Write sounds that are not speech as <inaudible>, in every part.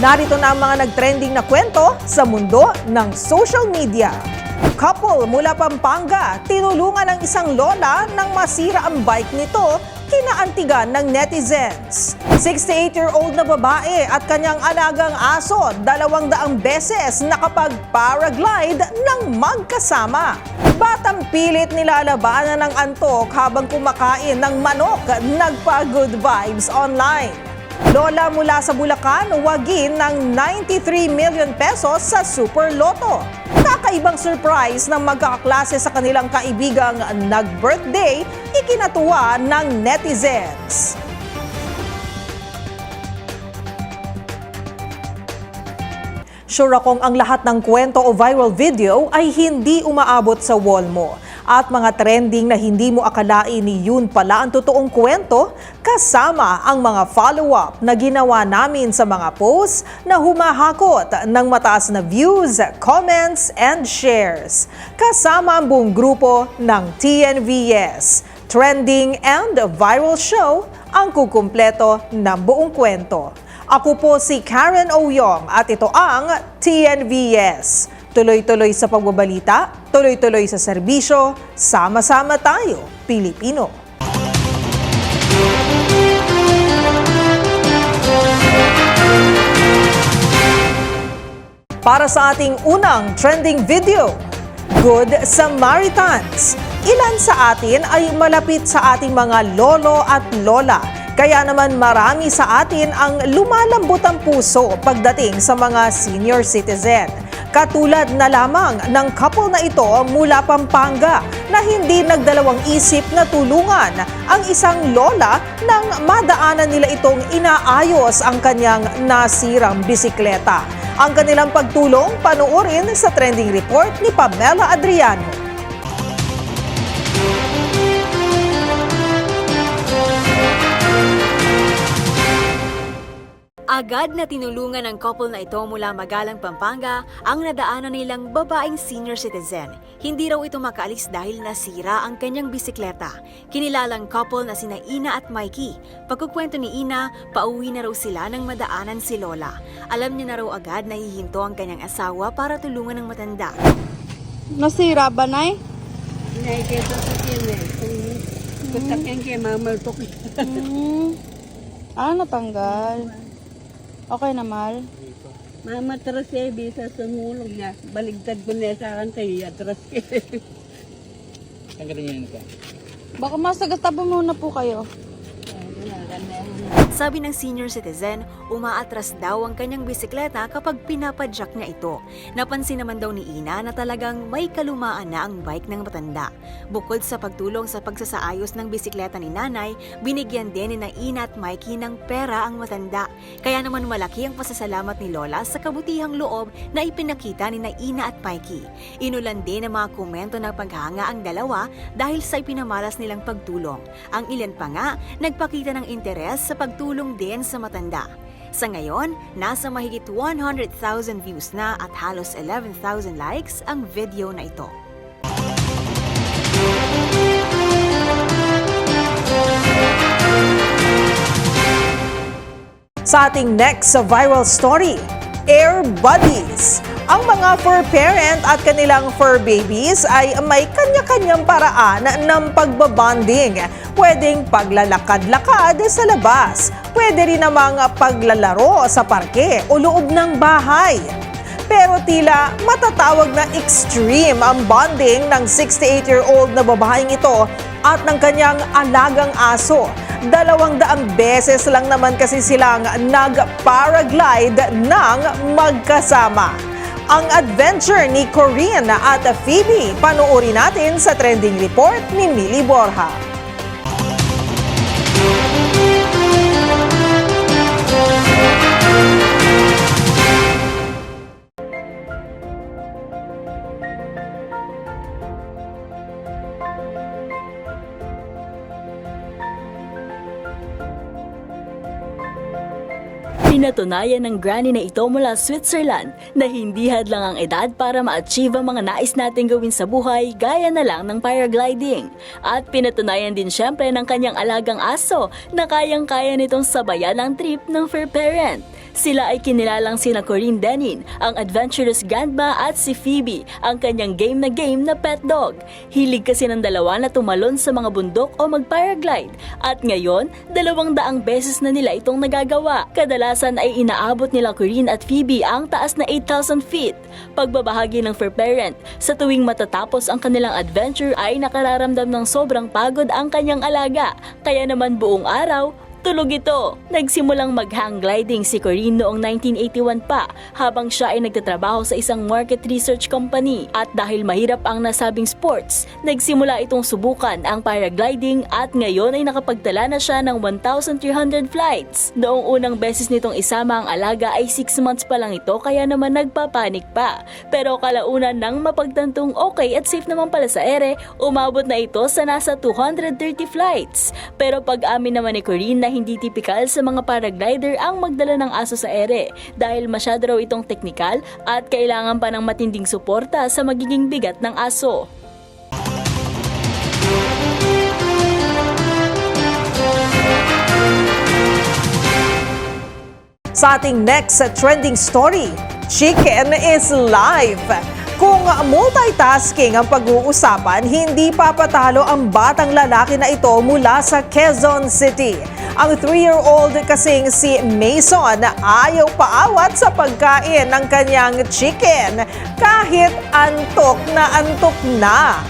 Narito na ang mga nagtrending na kwento sa mundo ng social media. Couple mula Pampanga, tinulungan ng isang lola nang masira ang bike nito, kinaantigan ng netizens. 68-year-old na babae at kanyang alagang aso, dalawang daang beses nakapag-paraglide ng magkasama. Batang pilit nilalabanan ng antok habang kumakain ng manok, nagpa-good vibes online. Lola mula sa Bulacan, wagin ng 93 million pesos sa Super Loto. Kakaibang surprise ng magkakaklase sa kanilang kaibigang nag-birthday, ikinatuwa ng netizens. Sure akong ang lahat ng kwento o viral video ay hindi umaabot sa wall mo. At mga trending na hindi mo akalain ni yun pala ang totoong kwento, kasama ang mga follow-up na ginawa namin sa mga posts na humahakot ng mataas na views, comments, and shares. Kasama ang buong grupo ng TNVS. Trending and Viral Show ang kukumpleto ng buong kwento. Ako po si Karen Oyong at ito ang TNVS. Tuloy-tuloy sa pagbabalita, tuloy-tuloy sa serbisyo, sama-sama tayo, Pilipino. Para sa ating unang trending video, Good Samaritans. Ilan sa atin ay malapit sa ating mga lolo at lola. Kaya naman marami sa atin ang lumalambot ang puso pagdating sa mga senior citizen. Katulad na lamang ng couple na ito mula Pampanga na hindi nagdalawang isip na tulungan ang isang lola nang madaanan nila itong inaayos ang kanyang nasirang bisikleta. Ang kanilang pagtulong panuorin sa trending report ni Pamela Adriano. Agad na tinulungan ng couple na ito mula Magalang, Pampanga ang nadaanan nilang babaeng senior citizen. Hindi raw ito makaalis dahil nasira ang kanyang bisikleta. Kinilalang couple na sina Ina at Mikey. Pagkukwento ni Ina, pauwi na raw sila nang madaanan si Lola. Alam niya na raw agad na hihinto ang kanyang asawa para tulungan ng matanda. Nasira ba, Nay? Nakikita sa kime. Kung kutakin kay mamaltok. Hmm. Ah, natanggal. Okay na, Mal. Mamatras siya, bisa sa mulog niya. Baligtad ko niya sa akin kayo, atras kayo. Tanggalin niyo ka. Baka masagastabo muna po kayo. Sabi ng senior citizen, umaatras daw ang kanyang bisikleta kapag pinapadyak niya ito. Napansin naman daw ni Ina na talagang may kalumaan na ang bike ng matanda. Bukod sa pagtulong sa pagsasaayos ng bisikleta ni nanay, binigyan din ni na Ina at Mikey ng pera ang matanda. Kaya naman malaki ang pasasalamat ni Lola sa kabutihang loob na ipinakita ni na Ina at Mikey. Inulan din ang mga komento ng paghanga ang dalawa dahil sa ipinamalas nilang pagtulong. Ang ilan pa nga, nagpakita ng interes sa pagtulong din sa matanda. Sa ngayon, nasa mahigit 100,000 views na at halos 11,000 likes ang video na ito. Sa ating next sa viral story, Air Buddies. Ang mga fur parent at kanilang fur babies ay may kanya-kanyang paraan ng pagbabanding. Pwedeng paglalakad-lakad sa labas. Pwede rin namang paglalaro sa parke o loob ng bahay. Pero tila matatawag na extreme ang bonding ng 68-year-old na babaeng ito at ng kanyang alagang aso. Dalawang daang beses lang naman kasi silang nag-paraglide ng magkasama. Ang adventure ni Corinne at Phoebe, panoorin natin sa trending report ni Millie Borja. Pinatunayan ng granny na ito mula Switzerland na hindi hadlang ang edad para ma-achieve ang mga nais nating gawin sa buhay gaya na lang ng paragliding. At pinatunayan din syempre ng kanyang alagang aso na kayang-kaya nitong sabayan ang trip ng fur parent. Sila ay kinilalang sina Corinne Denin, ang adventurous grandma at si Phoebe, ang kanyang game na game na pet dog. Hilig kasi ng dalawa na tumalon sa mga bundok o mag-paraglide. At ngayon, dalawang daang beses na nila itong nagagawa. Kadalasan ay inaabot nila Corinne at Phoebe ang taas na 8,000 feet. Pagbabahagi ng Fair Parent, sa tuwing matatapos ang kanilang adventure ay nakararamdam ng sobrang pagod ang kanyang alaga. Kaya naman buong araw, Tulog ito. Nagsimulang mag-hang gliding si Corinne noong 1981 pa habang siya ay nagtatrabaho sa isang market research company. At dahil mahirap ang nasabing sports, nagsimula itong subukan ang paragliding at ngayon ay nakapagtala na siya ng 1,300 flights. Noong unang beses nitong isama ang alaga ay 6 months pa lang ito kaya naman nagpapanik pa. Pero kalaunan nang mapagtantong okay at safe naman pala sa ere, umabot na ito sa nasa 230 flights. Pero pag-amin naman ni Corinne na hindi typical sa mga paraglider ang magdala ng aso sa ere dahil masyado raw itong teknikal at kailangan pa ng matinding suporta sa magiging bigat ng aso. Sa ating next trending story, chicken is life. Kung multitasking ang pag-uusapan, hindi papatalo ang batang lalaki na ito mula sa Quezon City. Ang 3-year-old kasing si Mason ayaw paawat sa pagkain ng kanyang chicken kahit antok na antok na.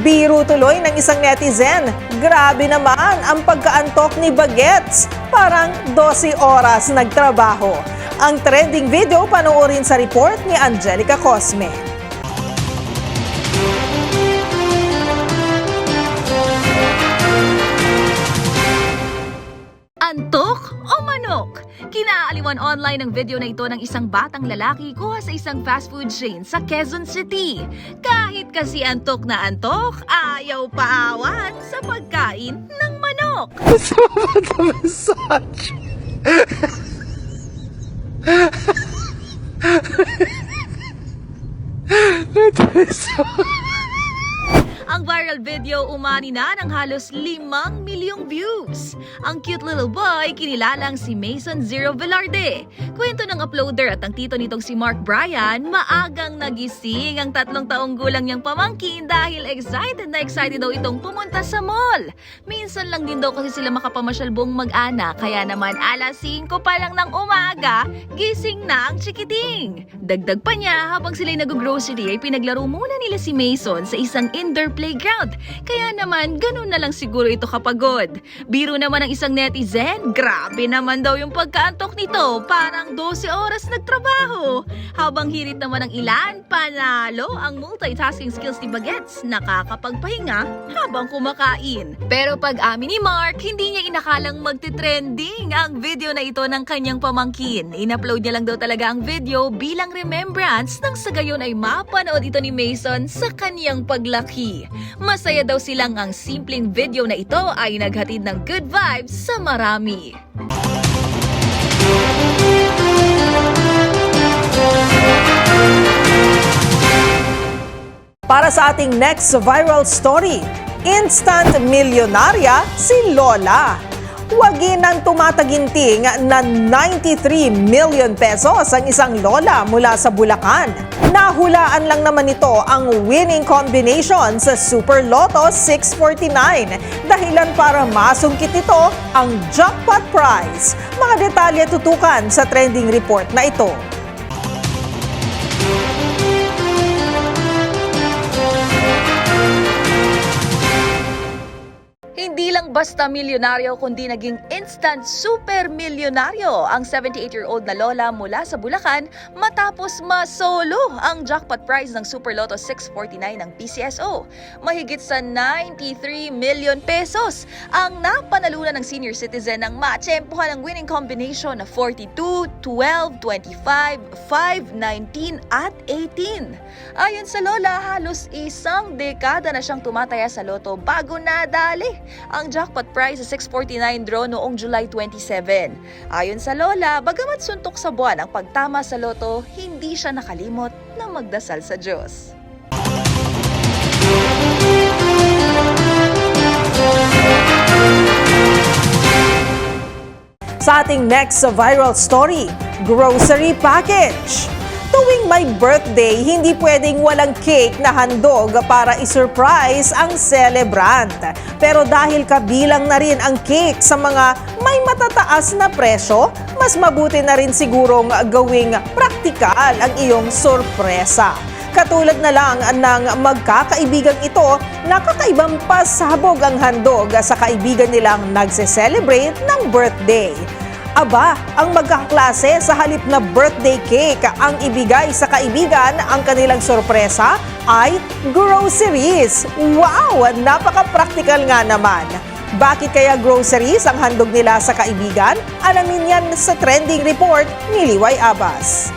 Biro tuloy ng isang netizen, grabe naman ang pagkaantok ni Bagets. Parang 12 oras nagtrabaho. Ang trending video panoorin sa report ni Angelica Cosme. Kinaaliwan online ang video na ito ng isang batang lalaki kuha sa isang fast food chain sa Quezon City. Kahit kasi antok na antok, ayaw paawat sa pagkain ng manok. <laughs> Ang viral video umani na ng halos limang milyong views. Ang cute little boy kinilalang si Mason Zero Velarde. Kwento ng uploader at ang tito nitong si Mark Bryan, maagang nagising ang tatlong taong gulang niyang pamangkin dahil excited na excited daw itong pumunta sa mall. Minsan lang din daw kasi sila makapamasyal buong mag-ana, kaya naman alas 5 pa lang ng umaga, gising na ang chikiting. Dagdag pa niya, habang sila'y nag-grocery ay pinaglaro muna nila si Mason sa isang indoor playground. Kaya naman, ganun na lang siguro ito kapagod. Biro naman ng isang netizen, grabe naman daw yung pagkaantok nito, parang 12 oras nagtrabaho. Habang hirit naman ng ilan, panalo ang multitasking skills ni Bagets, nakakapagpahinga habang kumakain. Pero pag amin ni Mark, hindi niya inakalang magte-trending ang video na ito ng kanyang pamangkin. In-upload niya lang daw talaga ang video bilang remembrance nang sa gayon ay mapanood ito ni Mason sa kanyang paglaki. Masaya daw silang ang simpleng video na ito ay naghatid ng good vibes sa marami. Para sa ating next viral story, instant milyonarya si Lola. Wagi ng tumataginting na 93 million pesos ang isang lola mula sa Bulacan. Nahulaan lang naman ito ang winning combination sa Super Lotto 649 dahilan para masungkit ito ang jackpot prize. Mga detalye tutukan sa trending report na ito. Lang basta milyonaryo kundi naging instant super milyonaryo ang 78-year-old na lola mula sa Bulacan matapos masolo ang jackpot prize ng Super Lotto 649 ng PCSO. Mahigit sa 93 million pesos ang napanalunan ng senior citizen ng matsempuhan ng winning combination na 42, 12, 25, 5, 19 at 18. Ayon sa lola, halos isang dekada na siyang tumataya sa loto bago nadali ang jackpot prize sa 649 draw noong July 27. Ayon sa Lola, bagamat suntok sa buwan ang pagtama sa loto, hindi siya nakalimot na magdasal sa Diyos. Sa ating next viral story, grocery package. Tuwing may birthday, hindi pwedeng walang cake na handog para isurprise ang celebrant. Pero dahil kabilang na rin ang cake sa mga may matataas na presyo, mas mabuti na rin sigurong gawing praktikal ang iyong sorpresa. Katulad na lang ng magkakaibigang ito na kakaibang pasabog ang handog sa kaibigan nilang nagse-celebrate ng birthday. Aba, ang magkaklase sa halip na birthday cake ang ibigay sa kaibigan ang kanilang sorpresa ay groceries. Wow! Napaka-practical nga naman. Bakit kaya groceries ang handog nila sa kaibigan? Alamin yan sa trending report ni Liway Abbas.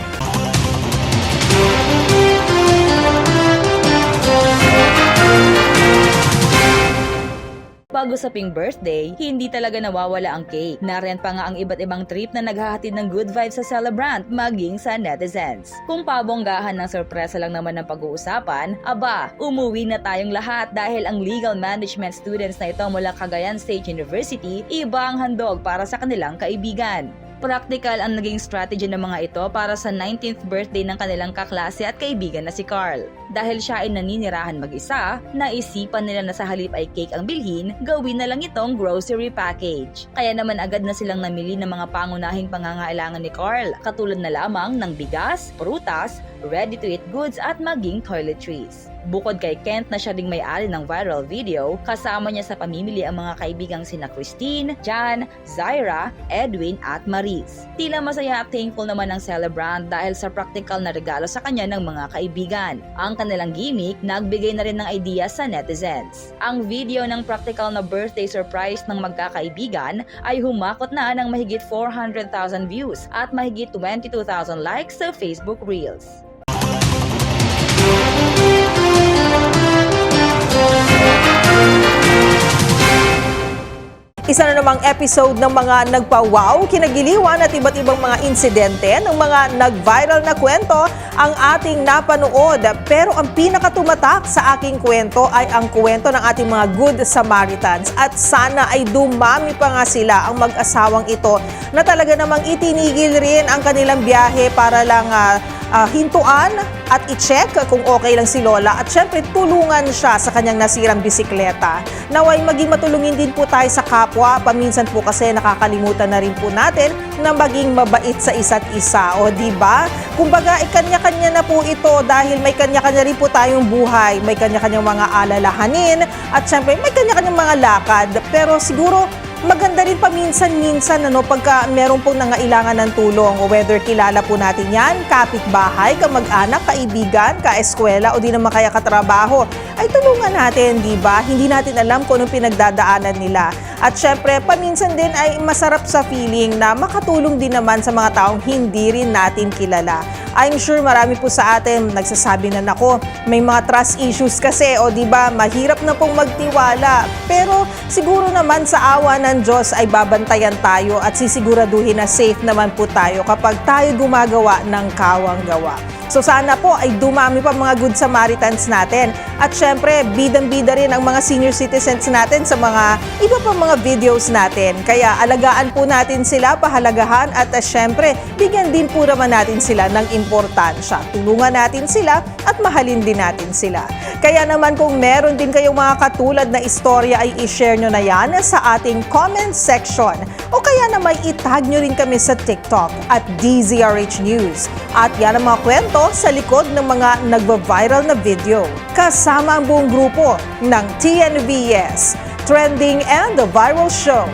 Pag usaping birthday, hindi talaga nawawala ang cake. Nariyan pa nga ang iba't ibang trip na naghahatid ng good vibes sa celebrant, maging sa netizens. Kung pabonggahan ng sorpresa lang naman ng pag-uusapan, aba, umuwi na tayong lahat dahil ang legal management students na ito mula Cagayan State University, iba ang handog para sa kanilang kaibigan. Practical ang naging strategy ng mga ito para sa 19th birthday ng kanilang kaklase at kaibigan na si Carl. Dahil siya ay naninirahan mag-isa, naisipan nila na sa halip ay cake ang bilhin, gawin na lang itong grocery package. Kaya naman agad na silang namili ng mga pangunahing pangangailangan ni Carl, katulad na lamang ng bigas, prutas, ready-to-eat goods at maging toiletries. Bukod kay Kent na siya ding may-ari ng viral video, kasama niya sa pamimili ang mga kaibigang sina Christine, Jan, Zaira, Edwin at Maris. Tila masaya at thankful naman ang celebrant dahil sa practical na regalo sa kanya ng mga kaibigan. Ang kanilang gimmick, nagbigay na rin ng idea sa netizens. Ang video ng practical na birthday surprise ng magkakaibigan ay humakot na ng mahigit 400,000 views at mahigit 22,000 likes sa Facebook Reels. Isa na namang episode ng mga nagpa-wow, kinagiliwan at iba't ibang mga insidente ng mga nag-viral na kwento ang ating napanood. Pero ang pinakatumatak sa aking kwento ay ang kwento ng ating mga Good Samaritans. At sana ay dumami pa nga sila ang mag-asawang ito na talaga namang itinigil rin ang kanilang biyahe para lang ah, ah, hintuan at i-check kung okay lang si Lola at syempre tulungan siya sa kanyang nasirang bisikleta. Naway maging matulungin din po tayo sa kapwa. Paminsan po kasi nakakalimutan na rin po natin na maging mabait sa isa't isa. O di ba? Kumbaga, eh, kanya-kanya na po ito dahil may kanya-kanya rin po tayong buhay. May kanya-kanyang mga alalahanin at syempre may kanya-kanyang mga lakad. Pero siguro maganda rin paminsan-minsan ano, pagka meron pong nangailangan ng tulong o whether kilala po natin yan, kapitbahay, kamag-anak, kaibigan, kaeskwela o di naman kaya katrabaho, ay tulungan natin, di ba? Hindi natin alam kung anong pinagdadaanan nila. At syempre, paminsan din ay masarap sa feeling na makatulong din naman sa mga taong hindi rin natin kilala. I'm sure marami po sa atin nagsasabi na nako, may mga trust issues kasi o di ba mahirap na pong magtiwala. Pero siguro naman sa awa ng Diyos ay babantayan tayo at sisiguraduhin na safe naman po tayo kapag tayo gumagawa ng kawang gawa. So sana po ay dumami pa mga good Samaritans natin. At syempre, bidang-bida rin ang mga senior citizens natin sa mga iba pa mga videos natin. Kaya alagaan po natin sila, pahalagahan at uh, syempre, bigyan din po naman natin sila ng importansya. Tulungan natin sila at mahalin din natin sila. Kaya naman kung meron din kayong mga katulad na istorya ay i-share nyo na yan sa ating comment section. O kaya naman itag nyo rin kami sa TikTok at DZRH News. At yan ang mga kwento sa likod ng mga nagva-viral na video. Kasama ang buong grupo ng TNVS, Trending and the Viral Show.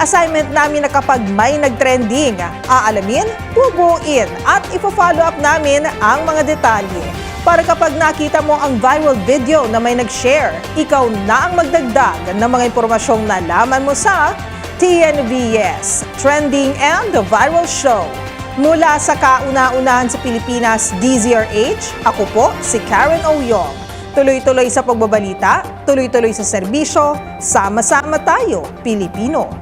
Assignment namin na kapag may nag-trending, aalamin, bubuin at ipo-follow up namin ang mga detalye. Para kapag nakita mo ang viral video na may nag-share, ikaw na ang magdagdag ng mga impormasyong nalaman mo sa TNVS, Trending and the Viral Show. Mula sa kauna-unahan sa Pilipinas, DZRH, ako po si Karen Oyong. Tuloy-tuloy sa pagbabalita, tuloy-tuloy sa serbisyo, sama-sama tayo, Pilipino.